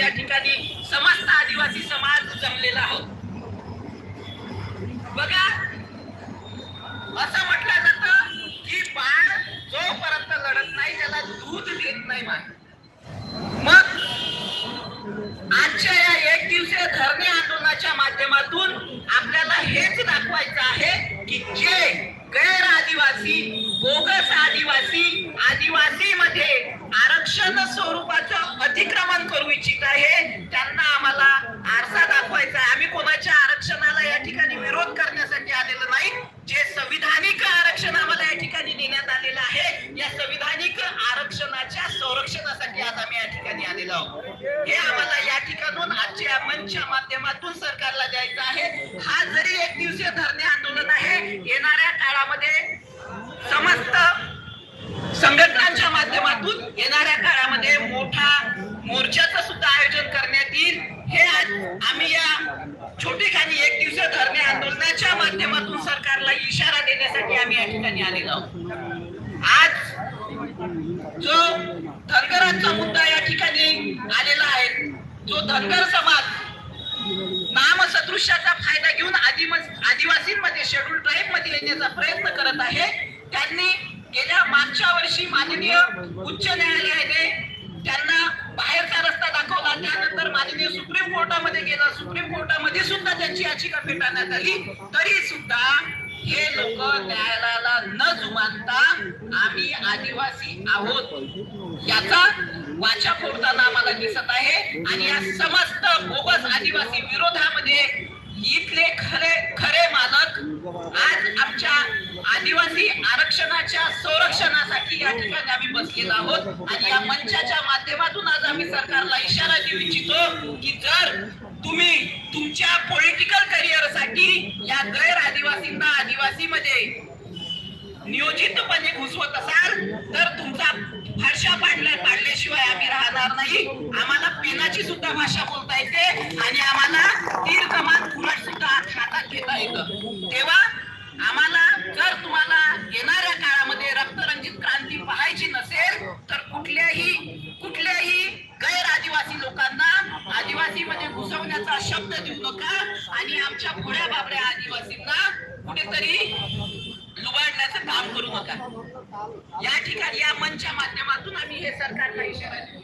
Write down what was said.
या ठिकाणी समस्त आदिवासी समाज जमलेला आहोत. बघा असं म्हटलं जात की बाळ जोपर्यंत लढत नाही त्याला दूध देत नाही मग आजच्या या एक दिवसीय धरणे आंदोलनाच्या माध्यमातून आपल्याला हेच दाखवायचं आहे की जे गैर आदिवासी बोगस आदिवासी आदिवासी मध्ये आरक्षण स्वरूपाचं अतिक्रमण करू इच्छित आहे. त्यांना आम्हाला आरसा दाखवायचा आहे. आम्ही कोणाच्या आरक्षणाला या ठिकाणी विरोध करण्यासाठी आलेलो नाही. जे संविधानिक आरक्षण आम्हाला या ठिकाणी देण्यात आलेलं आहे या संविधानिक आरक्षणाच्या संरक्षणासाठी आज आम्ही या ठिकाणी आलेलो आहोत. हे आम्हाला या ठिकाणून आजच्या मंचच्या माध्यमातून सरकारला द्यायचं आहे. हा जरी एक दिवसीय धरणे आंदोलन आहे येणाऱ्या काळामध्ये समस्त संघटनांच्या माध्यमातून आम्ही या छोटेखानी एक दिवसीय धरणे आंदोलनाच्या माध्यमातून सरकारला इशारा देण्यासाठी आम्ही या ठिकाणी आलेलो आहोत. आज जो धनगरांचा मुद्दा या ठिकाणी आलेला आहे जो धनगर समाज नामसदृश्याचा फायदा घेऊन आदिम- आदिवासींमध्ये शेड्यूल ट्राईबमध्ये येण्याचा प्रयत्न करत आहे त्यांनी गेल्या मागच्या वर्षी माननीय उच्च न्यायालयाने त्यांना बाहेरचा रस्ता दाखवला त्यानंतर माननीय सुप्रीम कोर्टामध्ये गेला सुप्रीम कोर्टामध्ये सुद्धा त्यांची याचिका फेटाळण्यात आली. तरी सुद्धा हे लोक न्यायालयाला न जुमानता आम्ही आदिवासी आहोत. याचा वाचा फोडताना आम्हाला दिसत आहे. आणि या समस्त बोगस आदिवासी विरोधामध्ये इथले खरे खरे मालक आज आमच्या आदिवासी आरक्षणाच्या संरक्षणासाठी या ठिकाणी आम्ही बसलेलो आहोत. आणि या मंचाच्या माध्यमातून आम्ही सरकारला इशारा देऊ इच्छितो की जर तुम्ही तुमच्या पॉलिटिकल करिअरसाठी या गैर आदिवासींना आदिवासीमध्ये नियोजितपणे घुसवत असाल तर तुमचा भाषा पाडल्या पाडल्याशिवाय आम्ही राहणार नाही. आम्हाला पेनाची सुद्धा भाषा बोलता येते आणि आम्हाला तीर कमान फुलट सुद्धा हातात घेता येतं. तेव्हा आम्हाला जर तुम्हाला येणाऱ्या काळामध्ये रक्तरंजित क्रांती पाहायची नसेल तर कुठल्याही कुठल्याही गैर आदिवासी लोकांना आदिवासी मध्ये घुसवण्याचा शब्द देऊ नका. आणि आमच्या भोळ्या बाबड्या आदिवासींना कुठेतरी लुबाडण्याचं काम करू नका. या ठिकाणी या मंचच्या माध्यमातून आम्ही हे सरकारला इशारा देऊ.